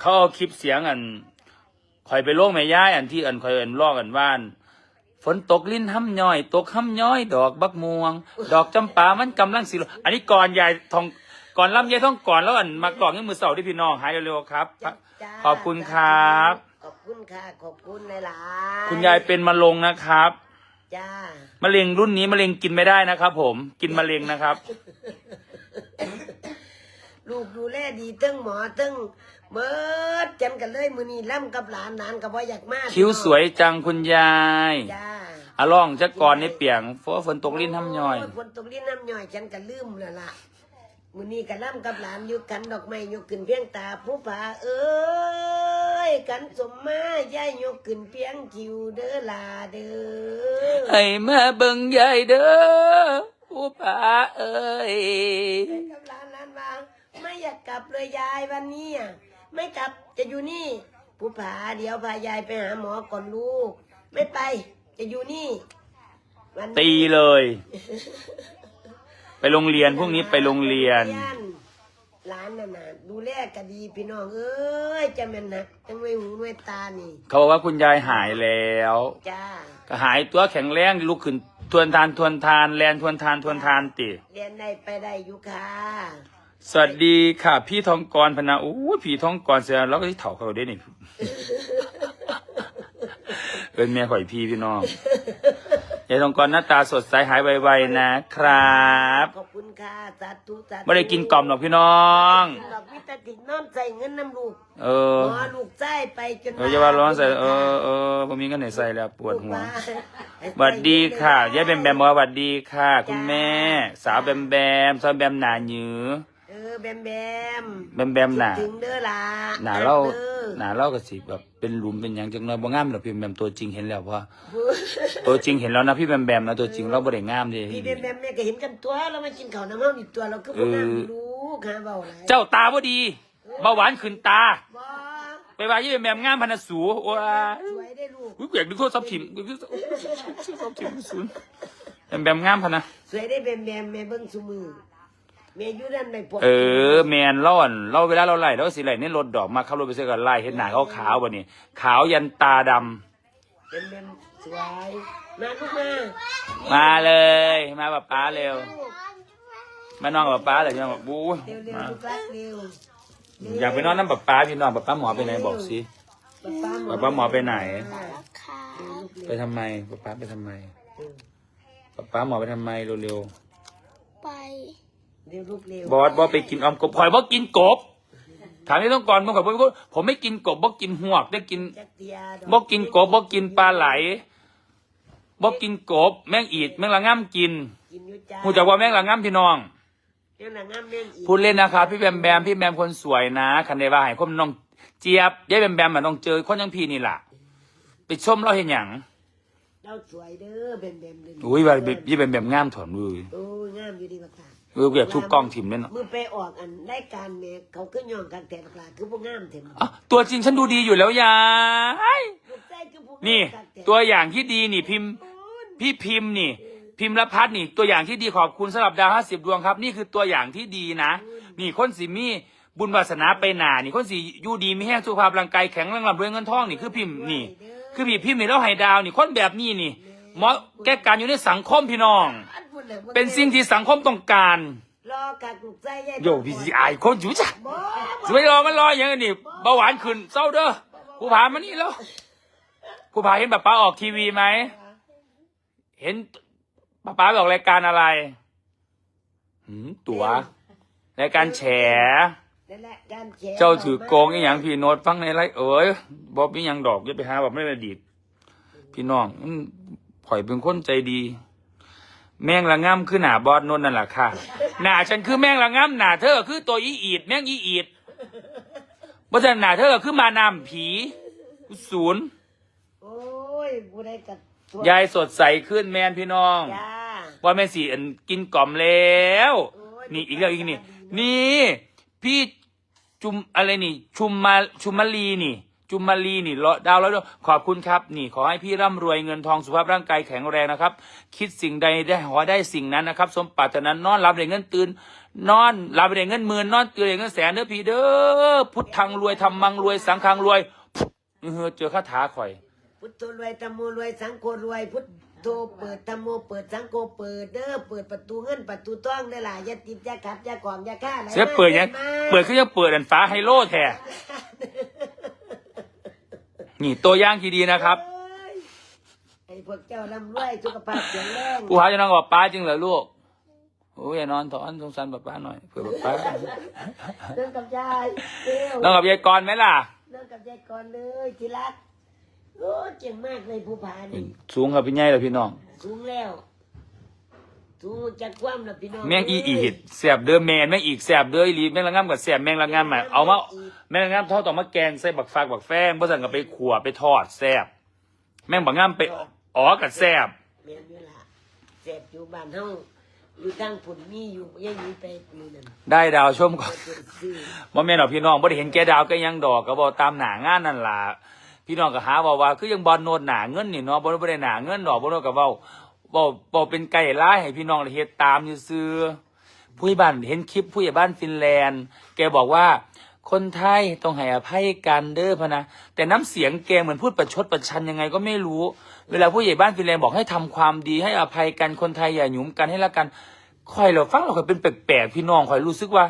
เขาเอาคลิปเสียงอันคอยไปโลกแม่ย่ายอันที่อันคอยอันลอกอันว่านฝนตกลิ้นห้ำย่อย ตกห้ำย่อย ดอกบักม่วง ดอกจำปามันกำลังสิโลอันนี้ก่อนยายทองก่อนลำยายท้องก่อนแล้วอันมากล่องนี้มือเสาที่พี่น้องหายเร็วๆครับจ้าจ้าขอบคุณครับ ขอบคุณค่ะ ขอบคุณหลายๆคุณยายเป็นมะลงนะครับจ้ามะเร็งรุ่นนี้มะเร็งกินไม่ได้นะครับ ผมกินมะเร็งนะครับ ลูกดูแลดีตั้งหมอตั้ง เบิดจันกันเลยมือนี้ล่ำกับหลานหลานกับว่าอยากมากคิ้วสวยจังคุณยายจ้าอะล่องจะก่อนในเปียงเพราะว่าฝนตกลิ้นห้ำย่อยโฝนตกลิ้นน้ำย่อยฉันก็ลืมแล้วล่ะมือนี้กับล่ำกับหลานอยู่กันดอกไม้ยกขึ้นเพียงตาผู้ผาเอ้ยกันสมมาย่ายยกขึ้นเพียงคิวเด้อลาเด้อให้มาเบิ่งยายเด้อผู้ผาเอ้ยกับหลานหลานว่าไม่อยากกลับเลยยายวันนี้อะ ไม่กลับจะอยู่นี่ ผู้ผาเดี๋ยวพายายไปหาหมอก่อนลูก ไม่ไป จะอยู่นี่วันนี้ตีเลย ไปโรงเรียนพรุ่งนี้ไปโรงเรียนหลานน่ะนะดูแลก็ดีพี่น้องเอ้ยจะแม่นหนักจังไม่หูไม่ตานี่เขาบอกว่าคุณยายหายแล้ว จ้าก็หายตัวแข็งแรงลุกขึ้นทวนทานทวนทานแลนทวนทานทวนทานติ เรียนได้ไปได้อยู่ค่ะ สวัสดีค่ะ พี่ทองกรพนาอู้พี่ทองกรเสียแล้วก็ที่เถาเขาได้นี่เอินเมียข่อยพี่พี่น้องยายทองกรหน้าตาสดใสหายไวๆนะครับขอบคุณค่ะสาธุสาธุไม่ได้กินกล่อมหรอกพี่น้องดอกวิตาติกนอนใส่เงินน้ำลูกเออหมอลูกใจไปจนเอออย่าว่าร้อนใส่เออเออผมมีเงินไหนใส่แล้วปวดหัวสวัสดีค่ะยายแบมแบมบอกว่าสวัสดีค่ะ คุณแม่ สาวแบมแบมสาวแบมหนาหยือเออแบมแบมแบมแบมหนาถึงเด้อล่ะหนาเล่าด้อหนาเล่าก็สิแบบเป็นหลุมเป็นหยังจังเลยบ่งามหรอกพี่แบมตัวจริงเห็นแล้วว่าตัวจริงเห็นแล้วนะพี่แบมแบมนะตัวจริงเราบ่ได้งามเดีพี่แบมแบมเนี่ยก็เห็นกันตัวแล้วมากินข้าวน้ำมันอีกตัวเราคือพวกนั้นรู้ค่ะเบาอะไรเจ้าตาบ่ดีเบาหวานขึ้นตาบ่ไปว่ายี่แบมแบมงามพันธุ์สูโอ้ยสวยได้ลูกอุ้ยเกลียดดูโทษทรัพย์สินดูโทษทรัพย์สินศูนย์แบมแบมงามพันนะสวยได้แบมแบมแม่เบิ่งซุมือ แม่อยู่นั่นไม่ปวดเออ แมนเล่าอ่อนเล่าเวลาเราไล่เราก็สิไล่ในรถดอกมาขับรถไปเสื้อกันไล่เห็นหน้าเขาขาวบ่นี่ขาวยันตาดำแบมแบมสวยมาลูกมามาเลยมาป้าป้าเร็ว มานอนกับป้าป้าเลยยังบอกบู๊เร็วเร็วมาลูกรักเร็วอยากไปนอนน้ำป้าป้าพี่น้องป้าป้าหมอไปไหนบอกสิป้าป้าป้าหมอไปไหนค่ะไปทำไมป้าป้าไปทำไมป้าป้าหมอไปทำไมเร็วไป เร็วลูกเร็วๆบอสบอสไปกินออมกบคอยบอสกินกบ ถามที่ต้องก่อนมึงขอยบอกผมไม่กินกบบอกกินหวกได้กินจักเตียดบอกกินกบบอกกินปลาไหลบอกกินกบ แมงอีดแมงละง่ำกินกินอยู่จ้าหูจักว่าแมงละง่ำพี่น้องเดี๋ยวหนังงามแม่งอีกพูดเล่นนะครับพี่แบมแบมพี่แบมคนสวยนะคันเดว่าให้คนน้องเจี๊ยบยายแบมแบมมันต้องเจอคนอยังพี่นี่ล่ะไปชมเราเห็นหยังเราสวยเด้อแบมแบมเลยอุ้ยว่ายี่แบมแบมงามถอนมือโอ้ยงามอยู่ดีบักค่ะ เออเกียกทุกกล้องถิ่มเลยเนาะมือไปออกอันรายการแม่เขาขึ้นย่องกันแต่บักลาคือพวกงามเถอะอะตัวจริงฉันดูดีอยู่แล้วยายลูกใจคือพวกงามนี่ กัแตัวอย่างที่ดีนี่พิมพ์ พี่พิมพ์นี่ พิมพ์ละพัดนี่ ตัวอย่างที่ดีขอบคุณสำหรับดาวห้าสิบดวงครับ นี่คือตัวอย่างที่ดีนะ นี่คนสีมีบุญวาสนาไปหนานี่คนสีอยู่ดีมีแห้งสุขภาพร่างกายแข็งแรงร่ำรวยเงินทองนี่คือพิมพ์นี่ คือพี่พิมพ์นี่แล้วให้ดาวนี่คนแบบนี้นี่เหมาะแก้การอยู่ในสังคมพี่น้อง อัน เลยว่าเป็นสิ่งที่สังคมต้องการ รอกักลูกใจยายโยพี่สิอายคนอยู่จ้ะบ่สวยรอมันรออย่างนี้เบาหวานขึ้นเศร้าเด้อผู้ผามานี่แล้วผู้ผาเห็นป้าป้าออกทีวีไหม เห็นป้าป้าไปออกรายการอะไรหืมตัวรายการแฉ นั่นแหละการแชร์เจ้าถือโกงอีหยังพี่โน้ตฟังในไรเอ้ยบอบมีหยังดอกอย่าไปหาแบบไม่ได้ดีดพี่น้องอืมข่อยเป็นคนใจดี แม่งละง่ำคือหนาบอดนนนั่นแหละค่ะ หนาฉันคือแม่งละง่ำหนาเธอคือตัวอีอีด แม่งอีอีดเพราะฉะนั้นหนาเธอคือมานำผีศูนย์โอ้ยผู้ใดกัดตัยายสดใสขึ้นแมนพี่น้อง จ้า ว่าแม่สีอันกินกล่อมแล้ว โอ้ย นี่อีกแล้วอีกนี่ นี่ พี่จุมอะไรนี่ ชุมมาชุมมาลีนี่ จุมมารีนี่ร้อยดาวแล้ววยขอบคุณครับ นี่ขอให้พี่ร่ำรวยเงินทองสุขภาพร่างกายแข็งแรงนะครับ คิดสิ่งใดได้ขอได้สิ่งนั้นนะครับ สมปรารถนานอนรับได้เงินตื่นนอนรับได้เงินหมื่นนอนตื่นได้เงินแสนเด้อพี่เด้อพุทธังรวยธรรมังรวยสังฆังรวยเออเจอคาถาข่อย พุทโธรวยธรรมโมรวยสังโฆรวยพุทโธเปิดธรรมโมเปิดสังโฆเปิดเด้อเปิดประตูเงินประตูทองได้ล่ะอย่าติดอย่าขัดอย่าขวางอย่าฆ่าอะไรเสียเปิดยังมาเปิดคือจะเปิดอันฟ้าไฮโลแท้ นี่ตัวอย่างที่ดีนะครับเอ้ยไอ้พวกเจ้าร่ำรวยสุขภาพแข็งแรงผู้หาจะนอนกับป้าจริงเหรอลูกโอ้ยอย่านอนถอนสงสารป้าป้าหน่อยเผื่อป้าเรื่องกับยายเร็วนอนกับยายกรไหมล่ะเรื่องกับยายก่อนเลยทีรักโอ้เจ๋งมากเลยผู้พานี่สูงกับพี่ใหญ่เหรอพี่น้องสูงแล้ว สูงจากความแล้วพี่น้องแมงอีอีดแสบเด้อแมนแมงอีกแสบเด้ออีหลีแมงละง่ามกับแสบแมงละง่ามอะเอามาแมงละง่ามทอดต่อมาแกงใส่บักฟากบักแฟงบ่สั่งกับไปขัวไปทอดแสบแมงบักง่ามไปอ๋อกับแสบแม่นอยู่ล่ะเจ็บอยู่บ้านเฮาอยู่ทางผุนมีอยู่ยังมีไปอยู่นั่นได้ดาวชมก่อนเพิ่นซื้อบ่แม่นดอกพี่น้องบ่ได้เห็นแก่ดาวแก่หยังดอกก็บ่ตามหน้างานนั่นล่ะพี่น้องก็หาว่าว่าคือยังบ่โนดหน้าเงินนี่เนาะบ่บ่ได้หน้าเงินดอกบ่โนดก็เว้า เว้าเว้าเป็นไก่ร้าให้พี่น้องเฮ็ดตามซื่อผู้ใหญ่บ้านเห็นคลิปผู้ใหญ่บ้านฟินแลนด์ แกบอกว่าคนไทยต้องให้อภัยกันเด้อพะนะ แต่น้ำเสียงแกเหมือนพูดประชดประชันยังไงก็ไม่รู้ เวลาผู้ใหญ่บ้านฟินแลนด์บอกให้ทำความดีให้อภัยกันคนไทยอย่าหยุมกันให้ละกันคอยเราฟังเราคอยเป็นแปลกๆพี่น้องคอยรู้สึกว่า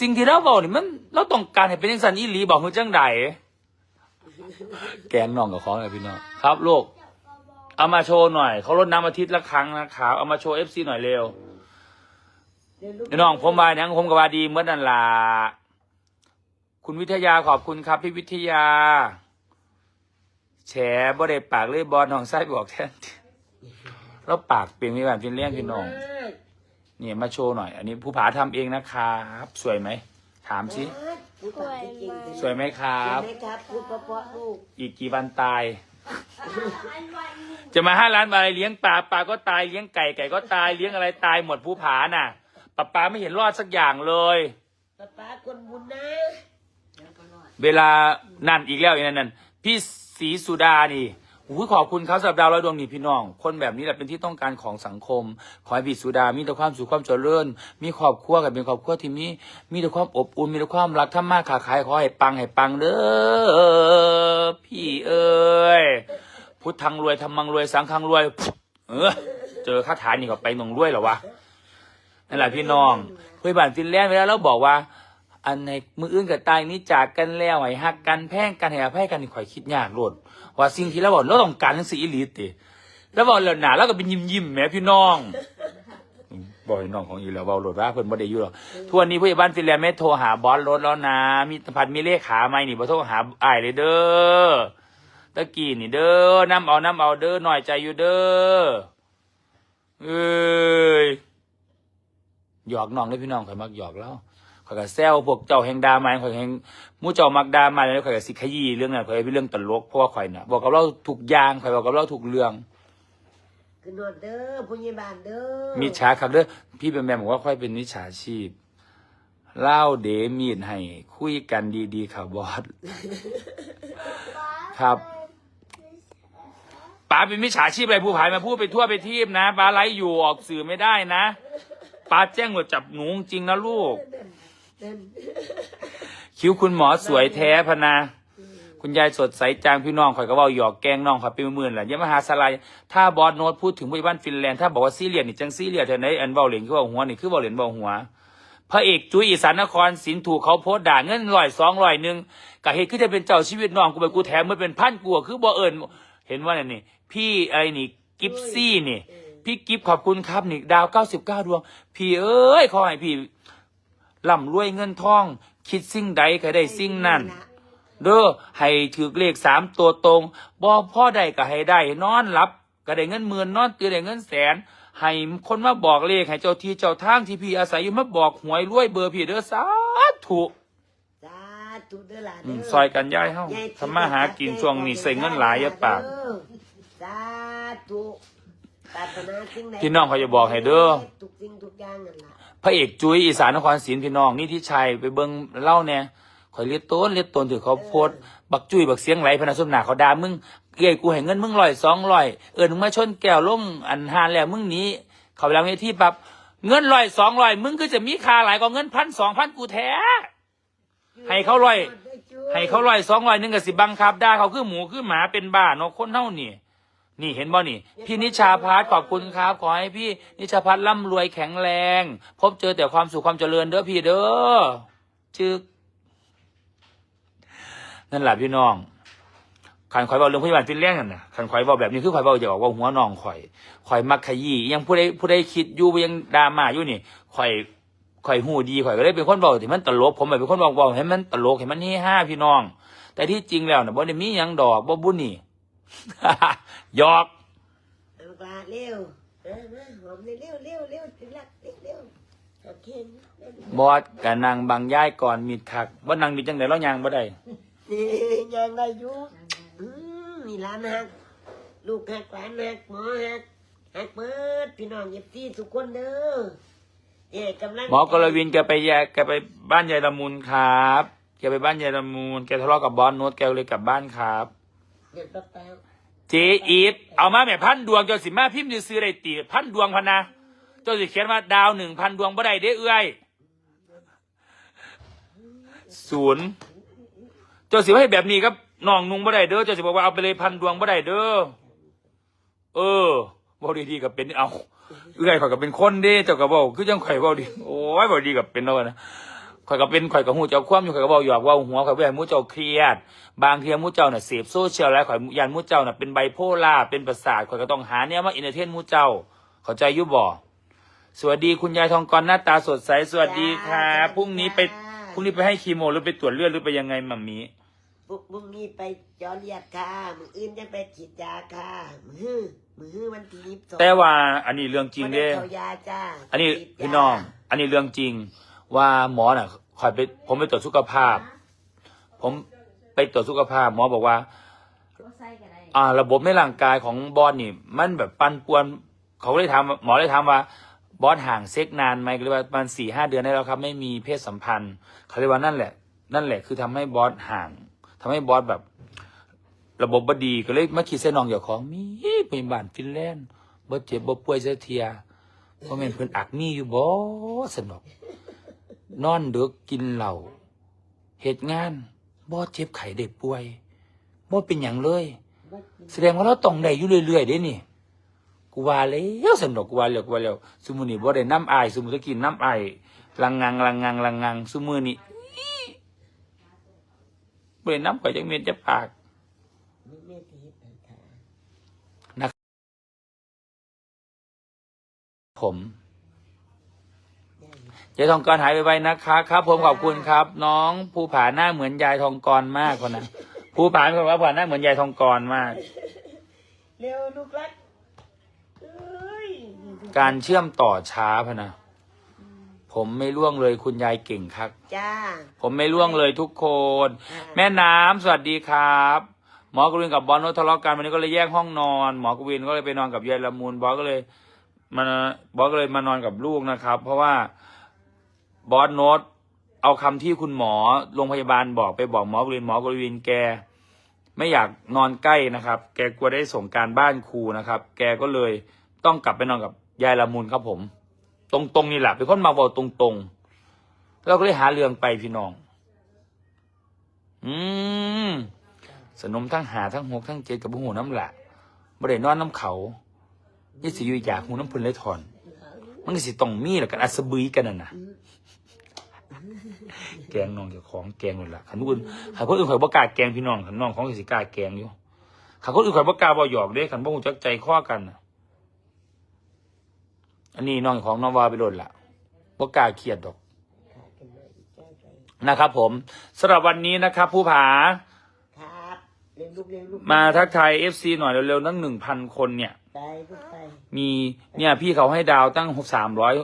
สิ่งที่เราบอกนี่มัน เราต้องการให้เป็นจังสันอีหลีบอกคือจังใดแกงน้องกับของเลยพี่น้องครับลูก เอามาโชว์หน่อย เขาลดน้ำอาทิตย์ละครั้งนะครับเอามาโชว์เอฟซีหน่อยเร็วเดี๋ยวลูกพี่น้องผมว่านังผมกับว่าดีเมื่อนันลาคุณวิทยาขอบคุณครับพี่วิทยา แฉบ่ได้ปากเลยบอลของไส้บอกแทนแล้วปากเปลี่ยนมีแบบเป็นเลี้ยงพี่น้องเนี่ยมาโชว์หน่อย อันนี้ผู้ผาทำเองนะครับสวยไหมถามสิผู้ตายจริงๆสวยไหมครัสวยบไหมครับพูดเพราะๆลูกอีกกี่วันตาย จะมาห้าล้านบาทเลี้ยงปลาปลาก็ตายเลี้ยงไก่ไก่ก็ตายเลี้ยงอะไรตายหมดผู้ผาน่ะปลาปลาไม่เห็นรอดสักอย่างเลย ป้าป้าคนบุญนะเวลานั่นอีกแล้วอีกนั่นนั่นพี่ศรีสุดานี่อุ้ยขอบคุณครับสำหรับดาวร้อยดวงนี่พี่น้อง คนแบบนี้แหละเป็นที่ต้องการของสังคม ขอให้พี่สุดามีแต่ความสุขความเจริญ มีครอบครัวกันเป็นครอบครัวที่มีมีแต่ความอบอุ่นมีแต่ความรักทำมาค้าขายขอให้ปังให้ปังเด้อพี่เอ้ย พุทธังรวยธรรมังรวยสังฆังรวย เออ เจอคาถานี่ก็ไปหนองรวยเหรอวะนั่นแหละพี่น้องเพื่อนบ้านฟินแลนด์เวลาเราบอกว่า อันในมืออื่นกับตายนี้จากกันแล้วให้หักกันแพ่งกันให้อภัยกันนี่ข่อยคิดยากโลดว่าสิ่งที่เราบอกเราต้องการทั้งสี่อีหลีติแล้วบอกแล้วหนาแล้วก็เป็นยิ้มยิ้มแหมพี่น้องบอกน้องของอีแล้วเบาโหลดว่าเพิ่นบ่ได้อยู่หรอกทุกวันนี้ผู้ใหญ่บ้านฟินแลนด์ไม่โทรหาบอสรถแล้วนะ มีพันมีเลขาไหมนี่บ่โทรหาอ้ายเลยเด้อ ตะกี้นี่เด้อน้ำเอาน้ำเอาเด้อหน่อยใจอยู่เด้อเอ้ยหยอกน้องเลยพี่น้องข่อยมักหยอกแล้วข่อยก็แซวพวกเจ้าแห่งดามาข่อยแห่งหมู่เจ้ามักดามาแล้วข่อยก็สิขยี้เรื่องนั้นข่อยเป็นเรื่องตลกเพราะว่าข่อยน่ะบอกกับเราทุกอย่างข่อยบอกกับเราทุกเรื่องคือนอนเด้อผู้ใหญ่บ้านเด้อมิจฉาครับเด้อพี่เป็นแม่บอกว่าข่อยเป็นมิจฉาชีพเล่าเดมีดให้คุยกันดีๆค่ะบอสครับ ป้าเป็นมิจฉาชีพอะไรผู้ผายมาพูดไปทั่วไปทีบนะป้าไลฟ์อยู่ออกสื่อไม่ได้นะป้าแจ้งหมดจับหนูจริงนะลูก คิ้วคุณหมอสวยแท้พนา คุณยายสดใสจางพี่น้องข่อยก็ว่าหยอกแกล้งน้องข่อยเป็นหมื่นแหละยามหาสลายถ้าบอสโน้ตพูดถึงผู้บ้านฟินแลนด์ถ้าบอกว่าซีเรียสนี่จังซีเรียสเท่าไหนอันเบาเหรียญคือเบาหัวนี่คือเบาเหรียญเบาหัวพระเอกจุ้ยอีสานนครศิลป์ถูกเขาโพสต์ด่าเงินร้อยสองร้อยหนึ่งกะเหตุคือจะเป็นเจ้าชีวิตน้องกูไปกูแถมมันเป็นพันกลัวคือบ่เอิญเห็นว่านี่นี่ พี่อะไรนี่กิฟซี่นี่ พี่กิฟขอบคุณครับนี่ดาวเก้าสิบเก้าดวง พี่เอ้ยขอให้พี่ร่ำรวยเงินทอง คิดสิ่งใดก็ได้สิ่งนั้นเด้อให้ถือเลขสามตัวตรงบ่พ่อใดก็ให้ได้ นอนหลับ ก็ได้เงินหมื่นนอนตื่นได้เงินแสน ให้คนมาบอกเลขให้เจ้าที่เจ้าทางที่พี่อาศัยอยู่มาบอกหวยรวยเบอร์พี่เด้อสาธุสาธุเด้อหลานอืเด้มอซอยกันย้ายเฮาใหญ่ทำมาหากินช่วงนี้ใส่เงินหลายอย่าปากเด้อ สาธุปรารถนาสิ่งใดพี่น้องเขาจะบอกให้เด้อ ทุกสิ่งทุกอย่างนั่นล่ะพระเอกจุ้ยอีสานนครศรีพี่น้องนี่ที่ชัยไปเบิ่งเล่าเนี่ยข่อยเลียดต้นเลียดต้นถือเขาโพดบักจุ้ยบักเสียงไหลพนัสมหนาเขาด่ามึงเอ้ยกูให้เงินมึงร้อยสองร้อยเออมึงมาชนแก้วลงอันหานแล้วมึงหนี้เขาไปแล้วเวทีปั๊บเงินร้อยสองร้อยมึงก็จะมีค่าหลายกว่าเงินพันสองพันกูแท้ ให้เขาร้อย ให้เขาร้อยสองร้อยหนึงก็สิบังคับได้เขาคือหมูคือหมาเป็นบ้าเนาะคนเท่านี่ นี่เห็นบ่นี่ พี่นิชาพัฒน์ขอบคุณครับ ขอให้พี่นิชาพัฒน์ร่ำรวยแข็งแรง พบเจอแต่ความสุขความเจริญเด้อพี่เด้อจึกนั่นแหละพี่น้องขันข่อยเบาเรื่องพยาบาลฟินแลนด์นนะขันข่อยเบาแบบนี้คือข่อยเบาจะบอกว่าหัวน้องข่อยข่อยมักขยี้ยังผู้ใดผู้ใดคิดอยู่ยังดราม่าอยู่นี่ข่อยข่อยหูดีข่อยก็เลยเป็นคนเบาที่มันตลกผมเป็นคนบอกบอกให้มันตลกให้มันเฮฮาพี่น้อง แต่ที่จริงแล้วนะบ่ได้มียังดอกบ่บุญนี่ หยอกเอาปลาเร็วเออมาหอมเร็วเร็วเร็วถึงรักเร็วเร็วโอเคบอสกับนางบางย่ายก่อนมีคักว่านางมีจังไดแล้วยางบ่ได้นี่ยังได้อยู่อืมนี่ร้านฮักลูกฮักหลานฮักหมอฮักฮักเบิดพี่น้องเย็บซี่ทุกคนเด้อเอ๋กำลังหมอกรวินแกไปแยกแกไปบ้านยายละมุนครับแกไปบ้านยายละมุนแกทะเลาะกับบอสโน้ตแกเลยกลับบ้านครับ เดี๋ยวแป๊บเจอีฟเอามาแม่พันดวงเจ้าสิมาพิมพ์ซื้อได้ตีพันดวงพันนะเจ้าสิเขียนว่าดาวหนึ่งพันดวงบ่ได้เด้เอื้อยศูนย์เจ้าสิว่าให้แบบนี้ครับน้องนุ่งบ่ได้เด้อเจ้าสิบอกว่าเอาไปเลยพันดวงบ่ได้เด้อเออบ่ดีๆกับเป็นเอาเอื้อยข่อยก็เป็นคนเด้เจ้าก็บอกคือจังข่อยบ่ดีโอ้ยบ่ดีกับเป็นแล้วนะ ข่อยก็เป็นข่อยก็ฮู้เจ้าความอยู่ข่อยก็บอกอยู่ว่าหัวข่อยบ่ให้หมู่เจ้าเครียด บางทีหมู่เจ้าน่ะเสพโซเชียลแล้วข่อยยันหมู่เจ้าน่ะเป็นไบโพล่าเป็นประสาทข่อยก็ต้องหาแนวมาอินเตอร์เทนหมู่เจ้า เข้าใจอยู่บ่สวัสดีคุณยายทองกรหน้าตาสดใสสวัสดีครับพรุ่งนี้ไปพรุ่งนี้ไปให้คีโมหรือไปตรวจเลือดหรือไปยังไงมัมมี่ปุ๊บมึงนี่ไปจอเลียดค่ะมืออื่นจะไปฉีดยาค่ะมือมือวันที่ยี่สิบสองแต่ว่าอันนี้เรื่องจริงเด้เขายาจ้าอันนี้ฉีดยาพี่น้อง อันนี้เรื่องจริง ว่าหมอน่ะคอยไปผมไปตรวจสุขภาพ ผมไปตรวจสุขภาพ หมอบอกว่า อ่า ระบบในร่างกายของบอสนี่ มันแบบปั่นป่วน เขาเลยถามหมอเลยถามว่าบอสห่างเซ็กนานไหมก็เลยว่าประมาณสี่ห้าเดือนได้แล้วครับ ไม่มีเพศสัมพันธ์ เขาเลยว่านั่นแหละ นั่นแหละคือทำให้บอสห่างทำให้บอสแบบ ระบบบดีก็เลยมาขีดเส้นนองเกี่ยวของมีพยาบาลฟินแลนด์บ่เจ็บบ่ป่วยเสียเทียเพราะม่นเพิ่นอักมีอยู่บ่สสนอก นอนดึกกินเหล้าเหตุงานบ่เจ็บไข้ได้ป่วยบ่เป็นหยังเลย แสดงว่าเราต้องได้อยู่เรื่อยๆเด้นี่กูว่าแล้วสนุกกูว่าแล้วกูว่าแล้วซุมื้อนี้บ่ได้น้ำอายซุมื้อตะกินน้ำอายลังงังลังงังลังงังซุมื้อนี้อี๋บ่ได้น้ำข่อยจักเม็ดจะปากนะคะผม ยายทองกรหายไปไวๆนะคะครับ ผมขอบคุณครับ น้องภูผาหน้าเหมือนยายทองกรมากคนนะภูผาเป็นคนว่าภูผาหน้าเหมือนยายทองกรมาก เร็วลูกรักเอ้ยการเชื่อมต่อช้าพะนะ ผมไม่ล่วงเลยคุณยายเก่งครับ จ้า ผมไม่ล่วงเลยทุกคน แม่น้ำสวัสดีครับ หมอกวินกับบอลโนตทะเลาะกันวันนี้ก็เลยแยกห้องนอน หมอกวินก็เลยไปนอนกับยายละมุนบอสก็เลย มาบอสก็เลยมานอนกับลูกนะครับ เพราะว่า บอสโนตเอาคำที่คุณหมอโรงพยาบาลบอกไปบอกหมอกวินหมอกวินแก ไม่อยากนอนใกล้นะครับ แกกลัวได้ส่งการบ้านครูนะครับ แกก็เลยต้องกลับไปนอนกับยายละมุนครับผม ตรงๆนี่แหละเป็นคนมาบอกตรงๆเราก็เลยหาเรื่องไปพี่น้อง อืมสนมทั้งหาทั้งหกทั้งเจ็ดกับหูน้ำหละบ่ได้นอนน้ำเขายี่สิยู่อยากหูน้ำพุนเลยถอน มันก็สิต้องมีแหละกันอัศบุยกันน่ะนะ แกงน้องเจ้าของแกงหมดละขันผู้อื่นขันผู้อื่นข่อยบ่กล้าแกงพี่น้องขันน้องของสิกล้าแกงอยู่ขันคนอื่นข่อยบ่กล้าบ่หยอกเด้ขันบ่หูจักใจข้อกันน่ะอันนี้น้องของน้องวาไปโดนละบ่กล้าเครียดดอกนะครับ ผมสำหรับวันนี้นะครับ ผู้ผาครับเร็วลูกเร็วลูกมาทักทายเอฟซีหน่อยเร็วๆตั้งหนึ่งพันคนเนี่ยไปลูกไปมีเนี่ยพี่เขาให้ดาวตั้งสามร้อย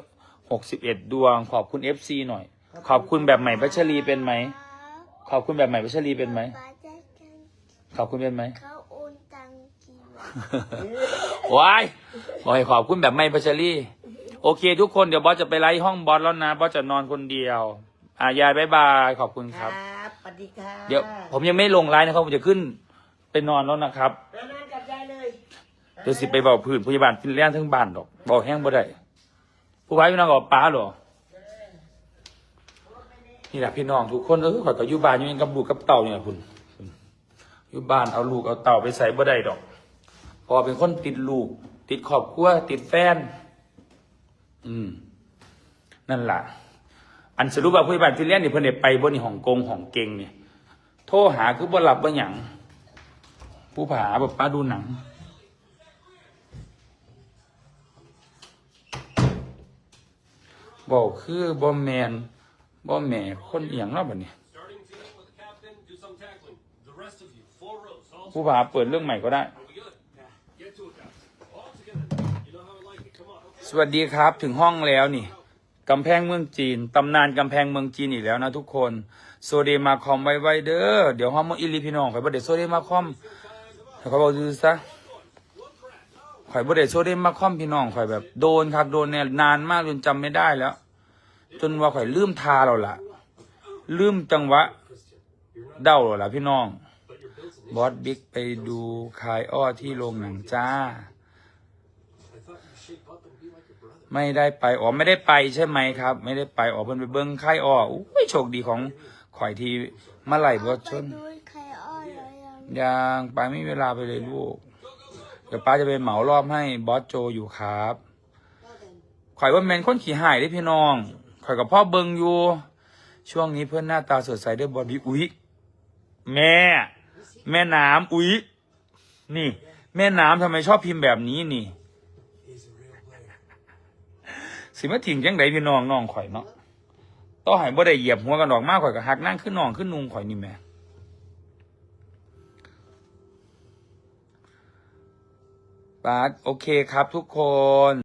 หกสิบเอ็ดดวงขอบคุณเอฟซีหน่อย ขอบคุณแบบใหม่พัชรีเป็นไหม ขอบคุณแบบใหม่พัชรีเป็นไหมป้าจะกันขอบคุณเป็นไหมเขาโอนตังกี่วันว้ายบอกให้ขอบคุณแบบใหม่พัชรีโอเค ทุกคนเดี๋ยวบอสจะไปไล่ห้องบอสแล้วนะบอสจะนอนคนเดียว อะยายบายบายขอบคุณคครัรับบสวัสดีค่ะเดี๋ยว ผมยังไม่ลงไลน์นะครับผมจะขึ้นไปนอนแล้วนะครับมานอนกับยายเลยเดี๋ยวสิไปบอกพื้นพยาบาลฟินแลนด์ทั้งบ้านดอกบอกแห้งบ่ได้ผู้พายพี่น้องกับป้าหรอ นี่แหละพี่น้องทุกคนเออข่อยก็อยู่บ้านอยู่เองกับลูกกับเต่าเนี่ยคุณอยู่บ้านเอาลูกเอาเต่าไปใส่บ่ได้ดอก พอเป็นคนติดลูก ติดครอบครัวติดแฟน อืม นั่นล่ะอันสรุปว่าผู้ใหญ่บ้านฟิลนด์นี่เพิ่นได้ไปบ่นี่ฮ่องกงฮ่องเกงเนี่ยโทรหาคือบ่รับบ่หยังผู้ผาแบบป้าดูหนังบอกคือบ่แมน บ่แม่คนเอียงเนาะบัดนี้ Starting tee up with the captain, do some tackling. The rest of you, four rows, all ผู้ผาเปิดเรื่องใหม่ก็ได้ Are we good? Get to it, guys. All together. You know how I like it. Come on. Okay. สวัสดีครับ ถึงห้องแล้วนี่กำแพงเมืองจีน ตำนานกำแพงเมืองจีนอีกแล้วนะทุกคน โซเดมาคอมไว้ไว้เด้อ เดี๋ยวห้องมงอิลีพี่น้องข่อยบ่ได้โซเดมาคอมข่อยบอกดูซะข่อยบ่ได้โซเดมาคอมพี่น้องข่อยแบบโดนครับโดนเนี่ยนานมากจนจำไม่ได้แล้ว จนว่าข่อยลืมทาเราละลืมจังหวะ เด้าเราละพี่น้อง บอสบิ๊กไปดูคายอ้อที่โรงหนังจ้า ไม่ได้ไปอ๋อไม่ได้ไปใช่ไหมครับ ไม่ได้ไปอ๋อเพิ่นไปเบิ้งค่ายอ้ออุ้ยโชคดีของข่อยทีมาไหลบอสชนยังยังไปไม่มีเวลาไปเลยลูกเดี๋ยวป้าจะไปเหมารอบให้บอสโจอยู่ครับข่อยว่าแมนคนขี่หายได้พี่น้อง ข่อยกับพ่อเบิงอยู่ ช่วงนี้เพื่อนหน้าตาสดใสด้วยบอดี้อุ๊ยแม่ แม่น้ำอุ๊ยนี่ แม่น้ำทำไมชอบพิมพ์แบบนี้นี่สิมาถิงจังไดพี่น้องน้องข่อยเนาะต่อใหายบ่ได้เหยียบหัวกันดอกมากข่อยก็หักนั่งขึ้นน้องขึ้นนุงข่อยนี่แม่ปาดโอเคครับทุกคน